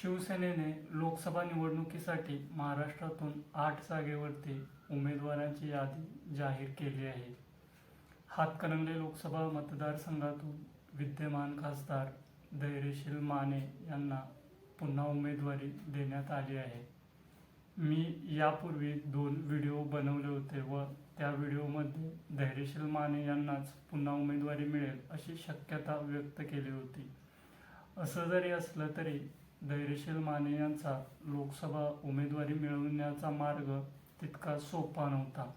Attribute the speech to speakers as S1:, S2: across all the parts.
S1: शिवसेनेने लोकसभा निवडणुकीसाठी महाराष्ट्रातून आठ जागेवरती उमेदवारांची यादी जाहीर केली आहे. हातकणंगले लोकसभा मतदारसंघातून विद्यमान खासदार धैर्यशील माने यांना पुन्हा उमेदवारी देण्यात आली आहे. मी यापूर्वी दोन व्हिडिओ बनवले होते व त्या व्हिडिओमध्ये धैर्यशील माने यांनाच पुन्हा उमेदवारी मिळेल अशी शक्यता व्यक्त केली होती. असं जरी असलं तरी धैर्यशील माने यांचा लोकसभा उमेदवारी मिळवण्याचा मार्ग तितका सोपा नव्हता.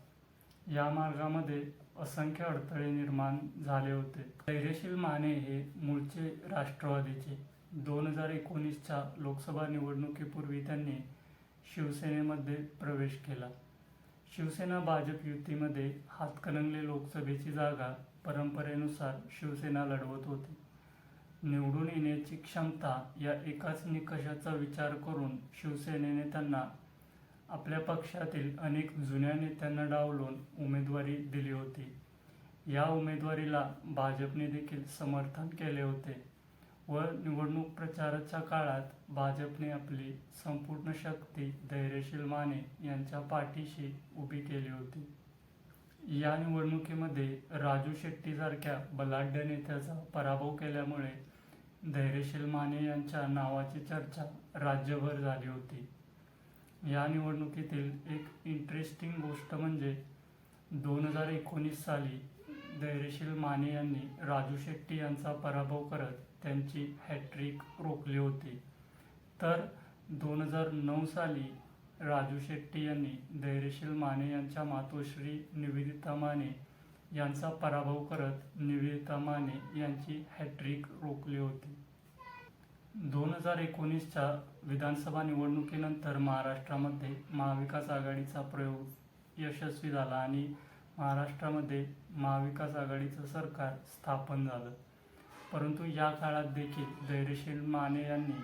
S1: या मार्गामध्ये असंख्य अडथळे निर्माण झाले होते. धैर्यशील माने हे मूळचे राष्ट्रवादीचे. दोन हजार एकोणीसच्या लोकसभा निवडणुकीपूर्वी त्यांनी शिवसेनेमध्ये प्रवेश केला. शिवसेना भाजप युतीमध्ये हातकणंगले लोकसभेची जागा परंपरेनुसार शिवसेना लढवत होती. निवडून येण्याची क्षमता या एकाच निकषाचा विचार करून शिवसेनेने त्यांना आपल्या पक्षातील अनेक जुन्या नेत्यांना डावलून उमेदवारी दिली होती. या उमेदवारीला भाजपने देखील समर्थन केले होते व निवडणूक प्रचाराच्या काळात भाजपने आपली संपूर्ण शक्ती धैर्यशील माने यांच्या पाठीशी उभी केली होती. या निवडणुकीमध्ये राजू शेट्टीसारख्या बलाढ्य नेत्याचा पराभव केल्यामुळे धैर्यशील माने यांच्या नावाची चर्चा राज्यभर झाली होती. या निवडणुकीतील एक इंटरेस्टिंग गोष्ट म्हणजे दोन हजार एकोणीस साली धैर्यशील माने यांनी राजू शेट्टी यांचा पराभव करत त्यांची हॅट्रिक रोखली होती. तर दोन हजार नऊ साली राजू शेट्टी यांनी धैर्यशील माने यांच्या मातोश्री निवेदिता माने यांचा पराभव करत निवेदिता माने यांची हॅट्रिक रोखली होती. दोन हजार एकोणीसच्या विधानसभा निवडणुकीनंतर महाराष्ट्रामध्ये महाविकास आघाडीचा प्रयोग यशस्वी झाला आणि महाराष्ट्रामध्ये महाविकास आघाडीचं सरकार स्थापन झालं. परंतु या काळात देखील धैर्यशील माने यांनी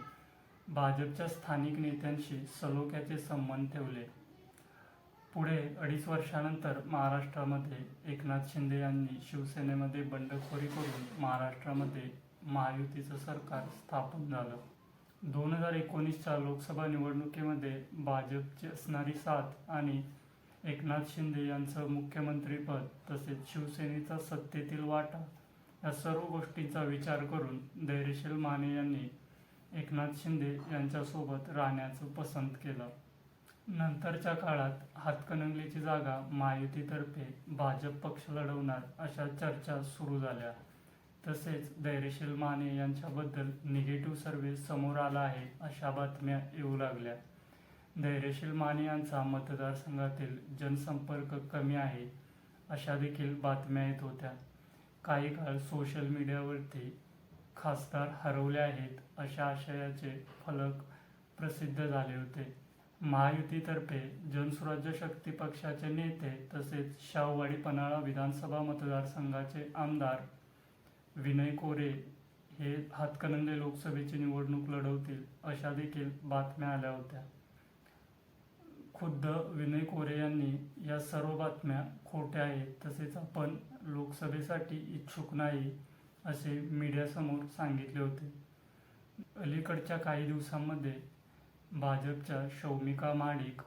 S1: भाजपच्या स्थानिक नेत्यांशी सलोख्याचे संबंध ठेवले. पुढे अडीच वर्षानंतर महाराष्ट्रामध्ये एकनाथ शिंदे यांनी शिवसेनेमध्ये बंडखोरी करून महाराष्ट्रामध्ये महायुतीचं सरकार स्थापन झालं. दोन हजार एकोणीसच्या लोकसभा निवडणुकीमध्ये भाजपची असणारी साथ आणि एकनाथ शिंदे यांचं मुख्यमंत्रीपद तसेच शिवसेनेचा सत्तेतील वाटा या सर्व गोष्टींचा विचार करून धैर्यशील माने यांनी एकनाथ शिंदे यांच्यासोबत राहण्याचं पसंत केलं. नंतरच्या काळात हातकणंगलेची जागा महायुतीतर्फे भाजप पक्ष लढवणार अशा चर्चा सुरू झाल्या. तसेच धैर्यशील माने यांच्याबद्दल निगेटिव्ह सर्वे समोर आला आहे अशा बातम्या येऊ लागल्या. धैर्यशील माने यांचा मतदारसंघातील जनसंपर्क कमी आहे अशा देखील बातम्या येत होत्या. काही काळ सोशल मीडियावरती खासदार हरवले आहेत अशा आशयाचे फलक प्रसिद्ध झाले होते. महायुतीतर्फे जनसुराज्य शक्ती पक्षाचे नेते तसेच शाहूवाडी पन्हाळा विधानसभा मतदारसंघाचे आमदार विनय कोरे हे हातकणंगले लोकसभेची निवडणूक लढवतील अशा देखील बातम्या आल्या होत्या. खुद्द विनय कोरे यांनी या सर्व बातम्या खोट्या आहेत तसेच आपण लोकसभेसाठी इच्छुक नाही असे मीडियासमोर सांगितले होते. अलीकडच्या काही दिवसांमध्ये भाजपच्या शौमिका माडिक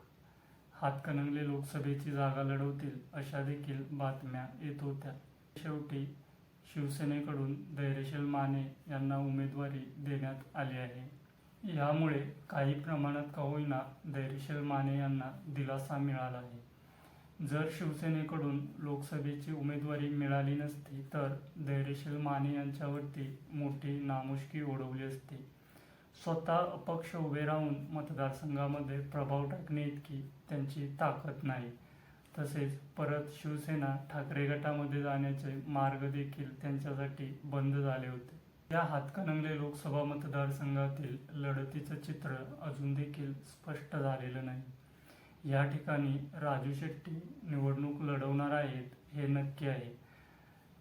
S1: हातकणंगले लोकसभेची जागा लढवतील अशा देखील बातम्या येत होत्या. शेवटी शिवसेनेकडून धैर्यशील माने यांना उमेदवारी देण्यात आली आहे. यामुळे काही प्रमाणात का होईना धैर्यशील माने यांना दिलासा मिळाला आहे. जर शिवसेनेकडून लोकसभेची उमेदवारी मिळाली नसती तर धैर्यशील माने यांच्यावरती मोठी नामुष्की ओढवली असती. स्वतः अपक्ष उभे राहून मतदारसंघामध्ये प्रभाव टाकणे इतकी त्यांची ताकद नाही. तसेच परत शिवसेना ठाकरे गटामध्ये जाण्याचे मार्ग देखील त्यांच्यासाठी बंद झाले होते. या हातकणंगले लोकसभा मतदारसंघातील लढतीचं चित्र अजून देखील स्पष्ट झालेलं नाही. या ठिकाणी राजू शेट्टी निवडणूक लढवणार आहेत हे नक्की आहे.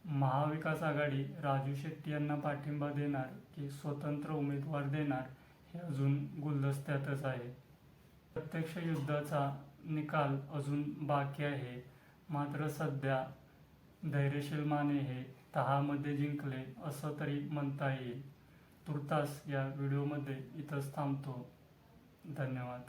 S1: महाविकास आघाडी राजू शेट्टी यांना पाठिंबा देणार की स्वतंत्र उमेदवार देणार हे अजून गुलदस्त्यातच आहे. प्रत्यक्ष युद्धाचा निकाल अजून बाकी आहे. मात्र सध्या धैर्यशील माने हे तहामध्ये जिंकले असं तरी म्हणता येईल. तुर्तास या व्हिडिओमध्ये इथंच थांबतो. धन्यवाद.